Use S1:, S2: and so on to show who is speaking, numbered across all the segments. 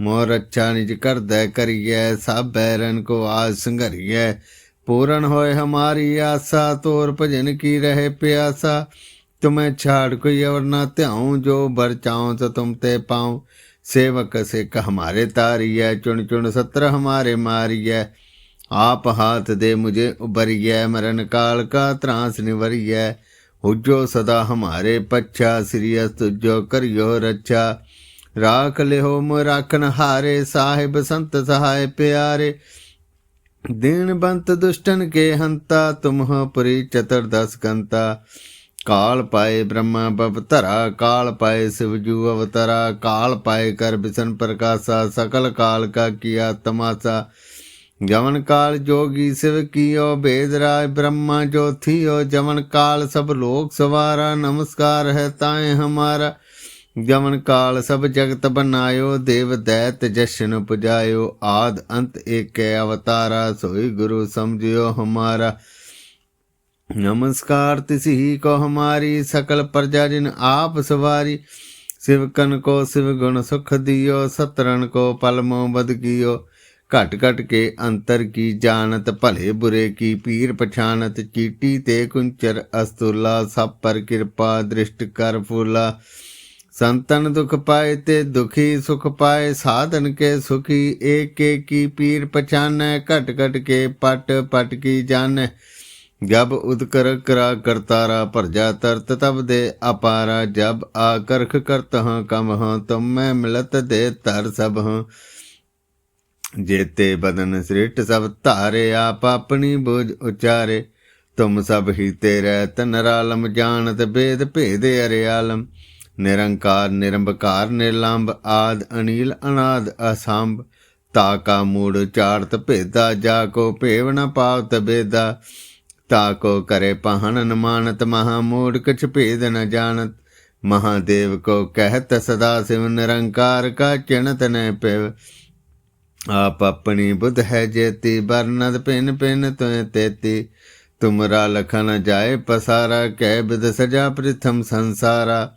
S1: ਮੋਰ ਅੱਛਾ ਨਿਜ ਕਰਦੈ ਕਰੀਐ, ਸਭ ਬੈਰਨ ਕੋ ਆਜ ਸੰਘਰੀਐ ਪੂਰਨ ਹੋਏ ਹਮਾਰੀ ਆਸਾ, ਤੋਰ ਭਜਨ ਕੀ ਰਹੇ ਪਿਆਸਾ। ਤੁਮੇ ਛਾੜ ਕੋਈ ਅਵਰ ਨਾ ਧਿਆਉ, ਜੋ ਬਰ ਚਾਉ ਤੋ ਤੁਮ ਤੇ ਪਾਉ। ਸੇਵਕ ਸਿੱਖ ਹਮਾਰੇ ਤਾਰੀਐ, ਚੁਣ ਚੁਣ ਸਤਰ ਹਮਾਰੇ ਮਾਰੀਐ। ਆਪ ਹਾਥ ਦੇ ਮੁਝੇ ਉਬਰੀਐ ਮਰਨ ਕਾਲ ਕਾ ਤਰਾਸ ਨਿਵਰੀਐ। ਹੁਜੋ ਸਦਾ ਹਮਾਰੇ ਪੱਛਾ, ਸ੍ਰੀ ਅਸਤ ਜੋ ਕਰਿਓ ਰੱਛਾ। ਰਾਖ ਲਿਓ ਮੋ ਰਾਖਨ ਹਾਰੇ ਸਾਹਿਬ ਸੰਤ ਸਹਾਇ ਪਿਆਰੇ ਦੀਨ ਬੰਤ ਦੁਸ਼ਟਨ ਕੇ ਹੰਤਾ ਤੁਮਹ ਪੁਰੀ ਚਤਰ ਦਸ ਕੰਤਾ ਕਾਲ ਪਾਏ ਬ੍ਰਹਮਾ ਬਵ ਧਰਾ ਕਾਲ ਪਾਏ ਸਿਵਜੂ ਅਵਤਰਾ ਕਾਲ ਪਾਏ ਕਰ ਬਿਸ਼ਨ ਪ੍ਰਕਾਸ਼ਾ ਸਕਲ ਕਾਲ ਕਾ ਕੀਆ ਤਮਾਸਾ ਜਵਨ ਕਾਲ ਜੋਗੀ ਸਿਵ ਕੀਓ ਭੇਦ ਰਾਜ ਬ੍ਰਹਮਾ ਜੋਥੀਓ ਜਵਨ ਕਾਲ ਸਭ ਲੋਕ ਸਵਾਰਾ ਨਮਸਕਾਰ ਹੈ ਤਾਏ ਕਾਲ ਸਭ ਜਗਤ ਬਨਾਇਓ, ਦੇਵ ਦੈਤ ਜਸ਼ਨ ਪੁਜਾਇਓ, ਆਦ ਅੰਤ ਏਕੈ ਅਵਤਾਰਾ, ਸੋਈ ਗੁਰੂ ਸਮਝਿਓ ਹਮਾਰਾ। ਨਮਸਕਾਰ ਤਿਸਹੀ ਕੋ ਹਮਾਰੀ, ਸਕਲ ਪ੍ਰਜਾ ਜਿਨ ਆਪ ਸਵਾਰੀ। ਸਿਵਕਨ ਕੋ ਸਿਵ ਗੁਣ ਸੁਖ ਦਿਓ ਸਤਰਨ ਕੋ ਪਲਮੋ ਬਦਕਿਓ ਘਟ ਘਟ ਕੇ ਅੰਤਰ ਕੀ ਜਾਣਤ, ਭਲੇ ਬੁਰੇ ਕੀ ਪੀਰ ਪਛਾਨਤ ਚੀਟੀ ਤੇ ਕੁੰਚਰ ਅਸਤੁਲਾ, ਸਭ ਪਰ ਕਿਰਪਾ ਦ੍ਰਿਸ਼ਟ ਕਰ ਫੂਲਾ। ਸੰਤਨ ਦੁਖ ਪਾਏ ਤੇ ਦੁਖੀ ਸੁਖ ਪਾਏ, ਸਾਧਨ ਕੇ ਸੁਖੀ, ਏਕੇ ਕੀ ਪੀਰ ਪਛਾਨੈ, ਘਟ ਘਟ ਕੇ ਪਟ ਪਟ ਕੀ ਜਾਣੈ। ਜਬ ਉਦਕਰ ਕਰਾ ਕਰਤਾਰਾ ਭਰਜਾ ਤਰਤ, ਤਬ ਦੇ ਅਪਾਰਾ ਜਬ ਆ ਕਰਤ ਹਾਂ ਕਮ ਹਾਂ ਤੁਮ ਮੈਂ ਮਿਲਤ ਦੇ ਤਰ ਸਭ ਹਾਂ ਜੇਤੇ ਬਦਨ ਸ੍ਰਿਸ਼ਟ ਸਭ ਧਾਰੇ, ਆਪ ਆਪਣੀ ਬੋਝ ਉਚਾਰੇ। ਤੁਮ ਸਭ ਹੀ ਤੇਰੇ ਤਨਰਾਲਮ ਜਾਣਤ ਬੇਦ ਭੇਦ ਅਰਿਆਲਮ। ਨਿਰੰਕਾਰ, ਨਿਰੰਬਕਾਰ ਨਿਰਲੰਭ ਆਦ, ਅਨੀਲ, ਅਨਾਦ, ਅਸੰਭ। ਤਾ ਕਾ ਮੂੜ ਚਾਰਤ ਭੇਦਾ, ਜਾ ਕੋ ਭੇਵ ਨ ਪਾਵਤ ਬੇਦਾ। ਤਾ ਕੋ ਕਰੇ ਪਹਨ ਨ ਮਹਾ ਮੂੜ ਕਛ ਭੇਦ ਨ ਜਾਣਤ। ਮਹਾਦੇਵ ਕੋ ਕਹਿਤ, ਸਦਾ ਸਿਵ ਨਿਰੰਕਾਰ ਕਾ ਚਿਣਤ ਨ ਪਿਵ। ਆਪ ਆਪਣੀ ਬੁੱਧ ਹੈ ਜੇਤੀ, ਬਰਨਦ ਪਿਨ ਪਿਨ ਤੁਇ ਤੇਤੀ। ਤੁਮਰਾ ਲਖਨ ਜਾਏ ਪਸਾਰਾ, ਕਹਿ ਬਿਦ ਸਜਾ ਪ੍ਰਿਥਮ ਸੰਸਾਰਾ।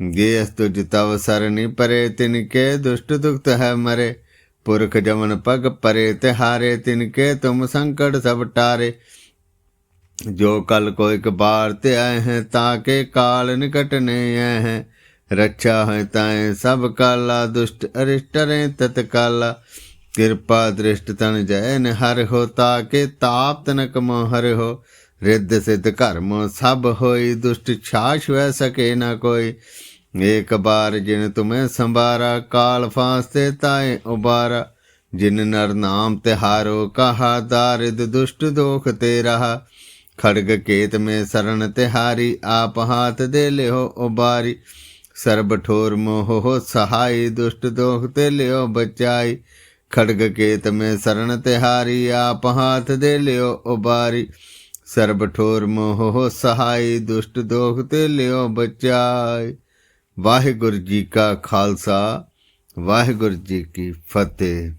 S1: ਗਾਤਾ ਗੇਸ ਤੁਜ ਤਵ ਸਰਨੀ ਪਰੇ ਤਿਨ ਕੇ ਦੁਸ਼ਟ ਦੁਖਤ ਹੈ ਮਰੇ ਪੁਰਖ ਜਮਨ ਪਗ ਪਰੇ ਤੇ ਹਾਰੇ ਤਿਨ ਕੇ ਤੁਮ ਸੰਕਟ ਟਾਰੇ ਜੋ ਕਲ ਕੋ ਇੱਕ ਬਾਰ ਤੇ ਆਏ ਹੈ ਤਾਂ ਕੇ ਕਾਲ ਨਿਕਟ ਨੇ ਆਏ ਹੈ ਰੱਛਾ ਹੈ ਤਾਏ ਸਭ ਕਾਲਾ ਦੁਸ਼ਟ ਅਰਿਸ਼ਟ ਰੇ ਤਤ ਕਾਲਾ ਕਿਰਪਾ ਦ੍ਰਿਸ਼ਟ ਤਨ ਜੈ ਨ ਹਰ ਹੋ ਤਾ ਕੇ ਤਾਪ ਤਨਕ ਮੋ ਹਰ ਹੋ ਰਿੱਧ ਸਿੱਧ ਕਰਮ ਸਭ ਹੋਈ, ਦੁਸ਼ਟ ਛਾਛ ਵੈ ਸਕੇ ਨਾ ਕੋਈ। ਏਕ ਬਾਰ ਜਿਨ ਤੁਮੇ ਸੰਭਾਰਾ, ਕਾਲ ਫਾਸਤੇ ਤਾਏ ਉਬਾਰਾ। ਜਿਨ ਨਰ ਨਾਮ ਤੇ ਹਾਰੋ ਕਹਾ ਦਾਰਿਦ, ਦੁਸ਼ਟ ਦੋਖ ਤੇ ਰਹਾ ਖੜਗ ਕੇਤ ਮੇ ਸਰਣ ਤੇ ਆਪ ਹਾਥ ਦੇ ਲਿਓ ਉਬਾਰੀ। ਸਰਬ ਠੋਰ ਮੋਹ ਸਹਾਈ, ਦੁਸ਼ਟ ਦੋਖ ਤੇ ਲਿਓ ਬਚਾਈ। ਖੜਗ ਕੇਤ ਮੇ ਸਰਣ ਤੇ ਆਪ ਹਾਥ ਦੇ ਲਿਓ ਉਬਾਰੀ। ਸਰਬ ਠੋਰ ਮੋਹ ਸਹਾਈ, ਦੁਸ਼ਟ ਦੋਖ ਤੇ ਲਿਓ ਬਚਾਈ। ਵਾਹਿਗੁਰੂ ਜੀ ਕਾ ਖਾਲਸਾ, ਵਾਹਿਗੁਰੂ ਜੀ ਕੀ ਫਤਿਹ।